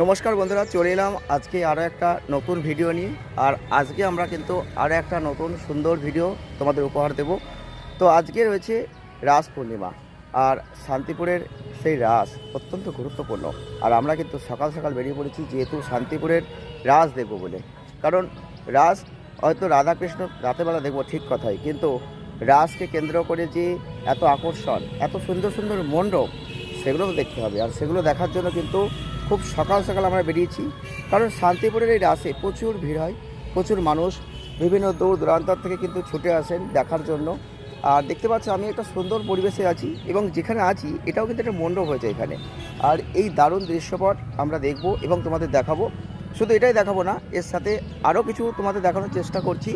নমস্কার বন্ধুরা, চলে এলাম আজকে আরও একটা নতুন ভিডিও নিয়ে। আর আজকে আমরা কিন্তু আরও একটা নতুন সুন্দর ভিডিও তোমাদের উপহার দেব। তো আজকে রয়েছে রাস পূর্ণিমা, আর শান্তিপুরের সেই রাস অত্যন্ত গুরুত্বপূর্ণ। আর আমরা কিন্তু সকাল সকাল বেরিয়ে পড়েছি, যেহেতু শান্তিপুরের রাস দেখব বলে। কারণ রাস হয়তো রাধাকৃষ্ণ রাতেবেলা দেখব, ঠিক কথাই। কিন্তু রাসকে কেন্দ্র করে যে এত আকর্ষণ, এত সুন্দর সুন্দর মণ্ডপ, সেগুলো দেখতে হবে। আর সেগুলো দেখার জন্য কিন্তু খুব সকাল সকাল আমরা বেরিয়েছি। কারণ শান্তিপুরের এই রাসে প্রচুর ভিড় হয়, প্রচুর মানুষ, বিভিন্ন দূর দূরান্তর থেকে কিন্তু ছুটে আসেন দেখার জন্য। আর দেখতে পাচ্ছ আমি একটা সুন্দর পরিবেশে আছি এবং যেখানে আছি, এটাও কিন্তু একটা মণ্ডপ হয়েছে এখানে। আর এই দারুণ দৃশ্যপট আমরা দেখব এবং তোমাদের দেখাবো। শুধু এটাই দেখাবো না, এর সাথে আরও কিছু তোমাদের দেখানোর চেষ্টা করছি।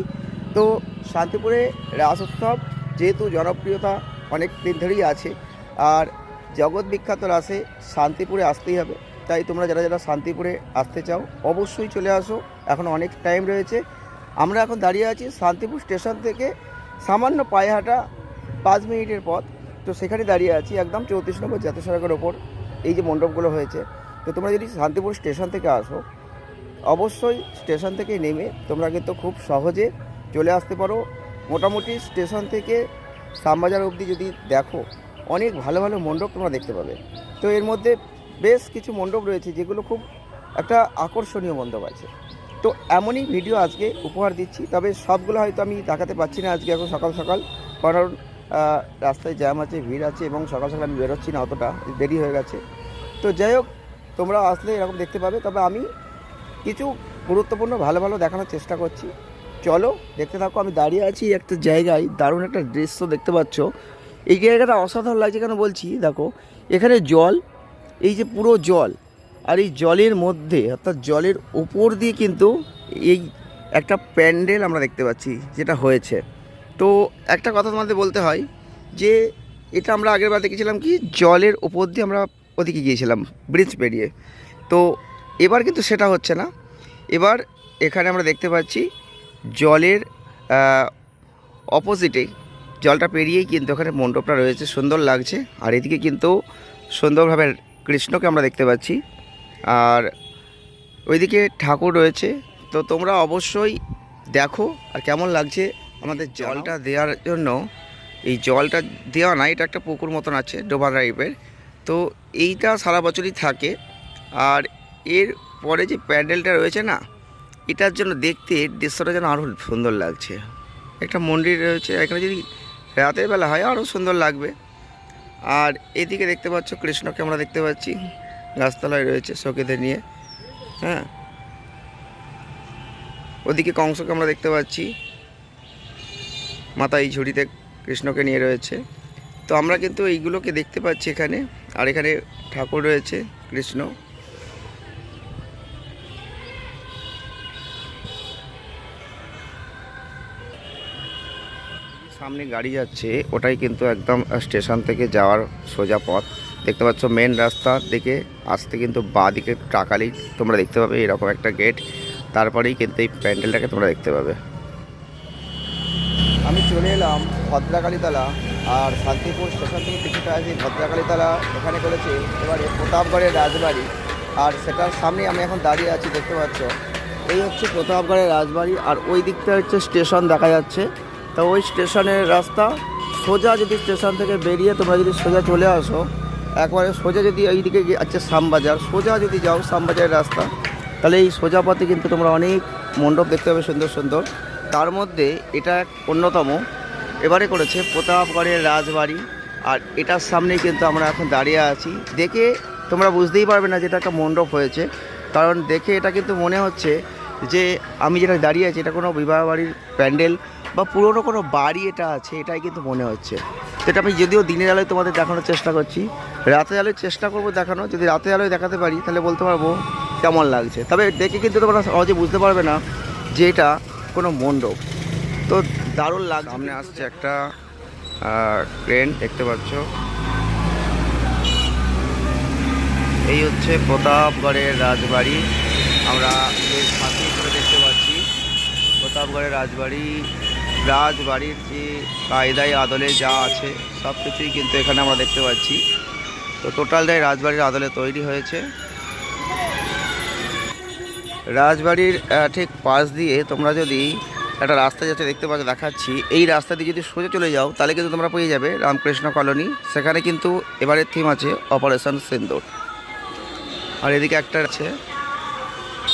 তো শান্তিপুরে রাস উৎসব যেহেতু জনপ্রিয়তা অনেক দিন ধরেই আছে, আর জগৎ বিখ্যাত রাসে শান্তিপুরে আসতেই হবে। তাই তোমরা যারা যারা শান্তিপুরে আসতে চাও, অবশ্যই চলে আসো। এখন অনেক টাইম রয়েছে। আমরা এখন দাঁড়িয়ে আছি শান্তিপুর স্টেশন থেকে সামান্য পায়ে হাঁটা পাঁচ মিনিটের পথ। তো সেখানে দাঁড়িয়ে আছি একদম চৌত্রিশ নম্বর জাতীয় সড়কের ওপর। এই যে মণ্ডপগুলো হয়েছে। তো তোমরা যদি শান্তিপুর স্টেশন থেকে আসো, অবশ্যই স্টেশন থেকে নেমে তোমরা কিন্তু খুব সহজে চলে আসতে পারো। মোটামুটি স্টেশন থেকে শ্যামবাজার অবধি যদি দেখো, অনেক ভালো ভালো মণ্ডপ তোমরা দেখতে পাবে। তো এর মধ্যে বেশ কিছু মণ্ডপ রয়েছে যেগুলো খুব একটা আকর্ষণীয় মণ্ডপ আছে। তো এমনই ভিডিও আজকে উপহার দিচ্ছি, তবে সবগুলো হয়তো আমি দেখাতে পাচ্ছি না আজকে এখন সকাল সকাল, কারণ রাস্তায় জ্যাম আছে, ভিড় আছে এবং সকাল সকাল আমি বেরোচ্ছি না অতটা, দেরি হয়ে গেছে। তো যাই হোক, তোমরা আসলে এরকম দেখতে পাবে, তবে আমি কিছু গুরুত্বপূর্ণ ভালো ভালো দেখানোর চেষ্টা করছি। চলো, দেখতে থাকো, আমি দাঁড়িয়ে আছি একটা জায়গায়, দারুণ একটা দৃশ্য দেখতে পাচ্ছ। এই জায়গাটা অসাধারণ লাগছে কেন বলছি? দেখো, এখানে জল এই যে পুরো জল, আর এই জলের মধ্যে, অর্থাৎ জলের ওপর দিয়ে কিন্তু এই একটা প্যান্ডেল আমরা দেখতে পাচ্ছি, যেটা হয়েছে। তো একটা কথা তোমাদের বলতে হয়, যে এটা আমরা আগের বার দেখেছিলাম কি, জলের ওপর দিয়ে আমরা ওদিকে গিয়েছিলাম, ব্রিজ পেরিয়ে। তো এবার কিন্তু সেটা হচ্ছে না। এবার এখানে আমরা দেখতে পাচ্ছি জলের অপোজিটে জলটা পেরিয়েই কিন্তু ওখানে মণ্ডপটা রয়েছে, সুন্দর লাগছে। আর এদিকে কিন্তু সুন্দরভাবে কৃষ্ণকে আমরা দেখতে পাচ্ছি। আর ওইদিকে ঠাকুর রয়েছে। তো তোমরা অবশ্যই দেখো আর কেমন লাগছে আমাদের জলটা দেওয়ার জন্য। এই জলটা দেওয়া না এটা একটা পুকুর মতন আছে ডোবা টাইপের তো এইটা সারা বছরই থাকে। আর এর পরে যে প্যান্ডেলটা রয়েছে না এটার জন্য দেখতে দৃশ্যটা যেন আরও সুন্দর লাগছে। একটা মন্দির রয়েছে এখানে যদি রাতের বেলা হয় আরও সুন্দর লাগবে। আর এদিকে দেখতে পাচ্ছ কৃষ্ণকে আমরা দেখতে পাচ্ছি। গাছতলায় রয়েছে সখীদের নিয়ে। হ্যাঁ। ওদিকে কংসকে আমরা দেখতে পাচ্ছি। মাথা এই ঝুড়িতে কৃষ্ণকে নিয়ে রয়েছে। তো আমরা কিন্তু এইগুলোকে দেখতে পাচ্ছি এখানে। আর এখানে ঠাকুর রয়েছে, কৃষ্ণ। সামনে গাড়ি যাচ্ছে, ওটাই কিন্তু একদম স্টেশন থেকে যাওয়ার সোজা পথ। দেখতে পাচ্ছ মেন রাস্তা দিকে, আসতে কিন্তু বাঁ দিকে টাকালেই তোমরা দেখতে পাবে এরকম একটা গেট তারপরেই কিন্তু এই প্যান্ডেলটাকে তোমরা দেখতে পাবে। আমি চলে এলাম ভদ্রাকালীতলা, আর শান্তিপুর স্টেশন থেকে কিছুটা আছে ভদ্রাকালীতলা এখানে করেছে। এবারে প্রতাপগড়ের রাজবাড়ি, আর সেটার সামনে আমি এখন দাঁড়িয়ে আছি, দেখতে পাচ্ছ। এই হচ্ছে প্রতাপগড়ের রাজবাড়ি, আর ওই দিকটা হচ্ছে স্টেশন দেখা যাচ্ছে। তো ওই স্টেশনের রাস্তা সোজা যদি স্টেশন থেকে বেরিয়ে তোমরা যদি সোজা চলে আসো, একবারে সোজা যদি এই দিকে গিয়ে- আছে শ্যামবাজার, সোজা যদি যাও শ্যামবাজারের রাস্তা, তাহলে এই সোজা পথে কিন্তু তোমরা অনেক মণ্ডপ দেখতে পাবে সুন্দর সুন্দর। তার মধ্যে এটা এক অন্যতম। এবারে করেছে প্রতাপগড়ের রাজবাড়ি, আর এটার সামনে কিন্তু আমরা এখন দাঁড়িয়ে আছি। দেখে তোমরা বুঝতেই পারবে না যে এটা একটা মণ্ডপ হয়েছে, কারণ দেখে এটা কিন্তু মনে হচ্ছে যে আমি যেটা দাঁড়িয়ে আছি, এটা কোনো বিবাহ বাড়ির প্যান্ডেল বা পুরনো কোনো বাড়ি এটা আছে, এটাই কিন্তু মনে হচ্ছে। তো এটা আমি যদিও দিনের আলোয় তোমাদের দেখানোর চেষ্টা করছি, রাতের আলোয় চেষ্টা করব দেখানো, যদি রাতের আলোয় দেখাতে পারি, তাহলে বলতে পারব কেমন লাগছে। তবে দেখে কিন্তু তোমরা সহজে বুঝতে পারবে না যে এটা কোনো মণ্ডপ। তো দারুণ লাগ সামনে আসছে একটা ট্রেন দেখতে পাচ্ছ। এই হচ্ছে প্রতাপগড়ের রাজবাড়ি। আমরা এর সাথে প্রতাপগড়ের রাজবাড়ি, রাজবাড়ির যে কায়দায়, আদলে যা আছে, সব কিছুই কিন্তু এখানে আমরা দেখতে পাচ্ছি। তো টোটাল টোটালটাই রাজবাড়ির আদলে তৈরি হয়েছে। রাজবাড়ির ঠিক পাশ দিয়ে তোমরা যদি একটা রাস্তা যাচ্ছে দেখতে পাচ্ছ, দেখাচ্ছি। এই রাস্তা দিয়ে যদি সোজা চলে যাও, তাহলে কিন্তু তোমরা পেয়ে যাবে রামকৃষ্ণ কলোনি। সেখানে কিন্তু এবারের থিম আছে অপারেশন সিন্দুর আর এদিকে একটা আছে,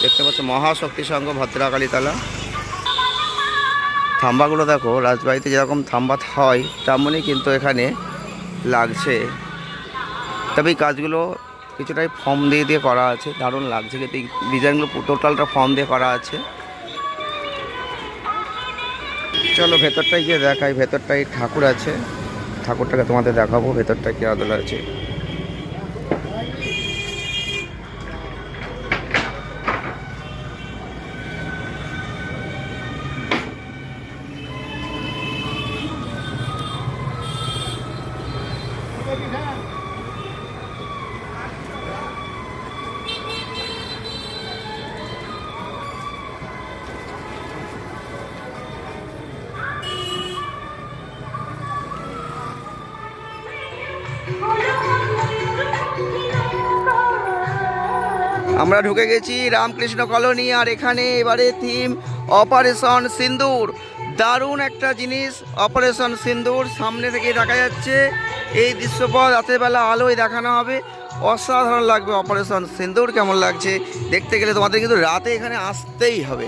দেখতে পাচ্ছ মহাশক্তি সংঘ ভদ্রাকালীতলা। থাম্বাগুলো দেখো, রাজবাড়িতে যেরকম থাম্বা হয়, তেমনই কিন্তু এখানে লাগছে। তবে এই কাজগুলো কিছুটাই ফর্ম দিয়ে দিয়ে করা আছে, দারুণ লাগছে কিন্তু এই ডিজাইনগুলো টোটালটা ফর্ম দিয়ে করা আছে। চলো ভেতরটাই গিয়ে দেখাই ভেতরটাই ঠাকুর আছে। ঠাকুরটাকে তোমাদের দেখাবো ভেতরটা কি আদল আছে। আমরা ঢুকে গেছি রামকৃষ্ণ কলোনি আর এখানে এবারে থিম অপারেশন সিন্দুর। দারুণ একটা জিনিস অপারেশন সিন্দুর সামনে থেকে দেখা যাচ্ছে। এই দৃশ্যপট রাতের বেলা আলোয় দেখানো হবে। অসাধারণ লাগবে অপারেশন সিন্দুর, কেমন লাগছে দেখতে গেলে তোমাদের কিন্তু রাতে এখানে আসতেই হবে।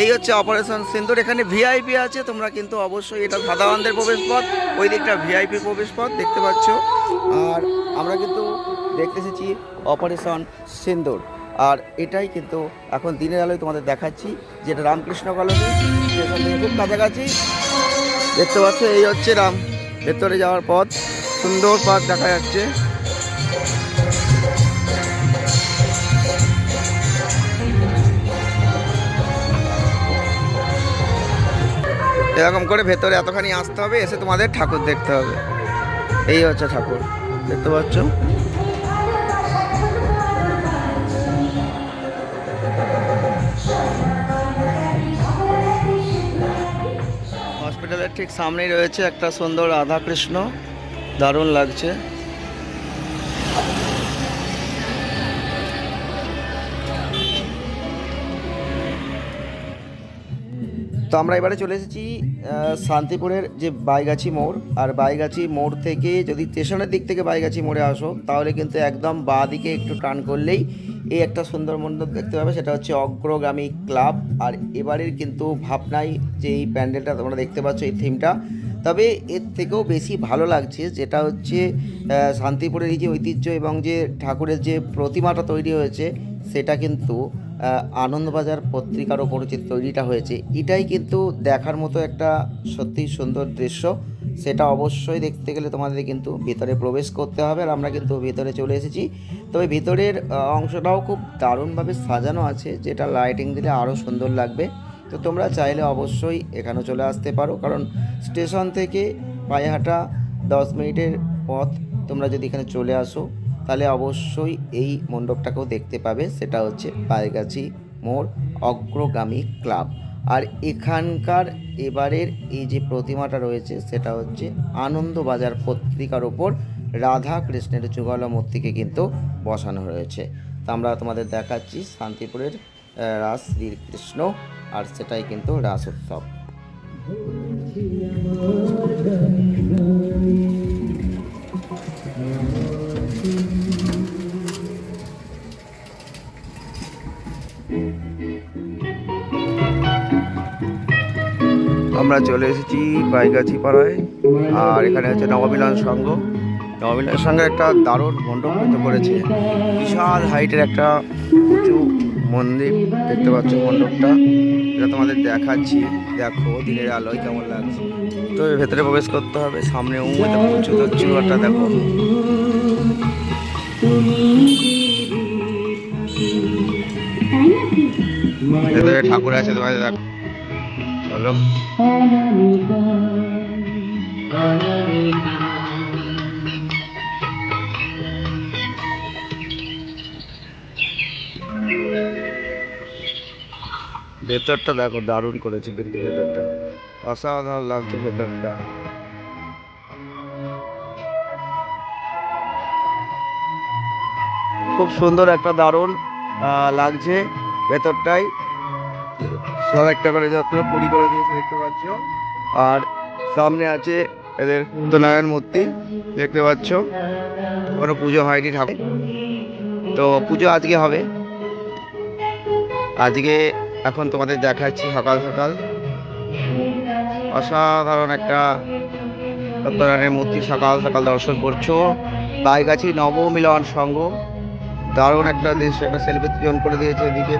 এই হচ্ছে অপারেশন সিন্দুর, এখানে ভিআইপি আছে, তোমরা কিন্তু অবশ্যই এটা সাধারণদের প্রবেশপথ, ওই দিকটা ভিআইপি প্রবেশপথ দেখতে পাচ্ছ। আর আমরা কিন্তু দেখতে এসেছি অপারেশন সিন্দুর। আর এটাই কিন্তু এখন দিনের আলোয় তোমাদের দেখাচ্ছি, যেটা রামকৃষ্ণ কলোনি থেকে খুব কাছাকাছি। দেখতে পাচ্ছ, এই হচ্ছে রাম। ভেতরে যাওয়ার পথ, সুন্দর পথ দেখা যাচ্ছে। এরকম করে ভেতরে এতখানি আসতে হবে, এসে তোমাদের ঠাকুর দেখতে হবে। এই হচ্ছে ঠাকুর, দেখতে পাচ্ছ? ঠিক সামনেই রয়েছে একটা সুন্দর রাধাকৃষ্ণ দারুণ লাগছে। তো আমরা এবারে চলে এসেছি শান্তিপুরের যে বাইগাছি মোড়। আর বাইগাছি মোড় থেকে যদি স্টেশনের দিক থেকে বাইগাছি মোড়ে আসো, তাহলে কিন্তু একদম বাঁ দিকে একটু টান করলেই এই একটা সুন্দর মণ্ডপ দেখতে পাবে। সেটা হচ্ছে অগ্রগামী ক্লাব। আর এবারের কিন্তু ভাবনাই যে এই প্যান্ডেলটা তোমরা দেখতে পাচ্ছ, এই থিমটা। তবে এর থেকেও বেশি ভালো লাগছে যেটা হচ্ছে শান্তিপুরের এই যে ঐতিহ্য এবং যে ঠাকুরের যে প্রতিমাটা তৈরি হয়েছে, সেটা কিন্তু আনন্দবাজার পত্রিকার ওপর যে তৈরিটা হয়েছে, এটাই কিন্তু দেখার মতো একটা সত্যি সুন্দর দৃশ্য। সেটা অবশ্যই দেখতে গেলে তোমাদের কিন্তু ভিতরে প্রবেশ করতে হবে আর আমরা কিন্তু ভিতরে চলে এসেছি। তবে ভিতরের অংশটাও খুব দারুণভাবে সাজানো আছে, যেটা লাইটিং দিলে আরও সুন্দর লাগবে। তো তোমরা চাইলে অবশ্যই এখানে চলে আসতে পারো, কারণ স্টেশন থেকে পায়ে হাঁটা দশ মিনিটের পথ তোমরা যদি এখানে চলে আসো তাহলে অবশ্যই এই মণ্ডপটাকেও দেখতে পাবে। সেটা হচ্ছে পায়গাছি মোড় অগ্রগামী ক্লাব। আর এখানকার এবারের এই যে প্রতিমাটা রয়েছে, সেটা হচ্ছে আনন্দবাজার পত্রিকার ওপর রাধা কৃষ্ণের যুগল মূর্তিকে কিন্তু বসানো রয়েছে তা আমরা তোমাদের দেখাচ্ছি শান্তিপুরের রাস শ্রীকৃষ্ণ আর সেটাই কিন্তু রাস উৎসব। আমরা চলে এসেছি বাইগাছি পাড়ায় আর এখানে হচ্ছে নবমিলন সংঘ। নবমিলন সংঘের একটা দারুণ মণ্ডপ কিন্তু করেছে। বিশাল হাইটের একটা উঁচু মন্দির, দেখতে পাচ্ছ মণ্ডপটা। এটা তোমাদের দেখাচ্ছি। দেখো, দিনের আলোয় কেমন লাগছে। তো ভেতরে প্রবেশ করতে হবে, সামনে উঁচু উঁচু চূড়াটা দেখো। ঠাকুর আছে তোমাদের দেখো চলো ভেতরটা দেখো দারুণ করেছে ভেতরটা। অসাধারণ লাগছে ভেতরটা। খুব সুন্দর একটা দারুণ লাগছে ভেতরটাই। সব একটা করে যত্ন পরি করে দিয়েছে, দেখতে পাচ্ছ। আর সামনে আছে এদের সত্যনারায়ণ মূর্তি, দেখতে পাচ্ছ। কোনো পুজো হয়নি ঠাকুর। তো পুজো আজকে হবে। আজকে এখন তোমাদের দেখাচ্ছি সকাল সকাল। অসাধারণ একটা সত্যনারায়ণের মূর্তি, সকাল সকাল দর্শন করছ। গাছি নবমিলন সংঘ। দারুণ একটা দৃশ্য একটা সেলিব্রেশন করে দিয়েছে এদিকে।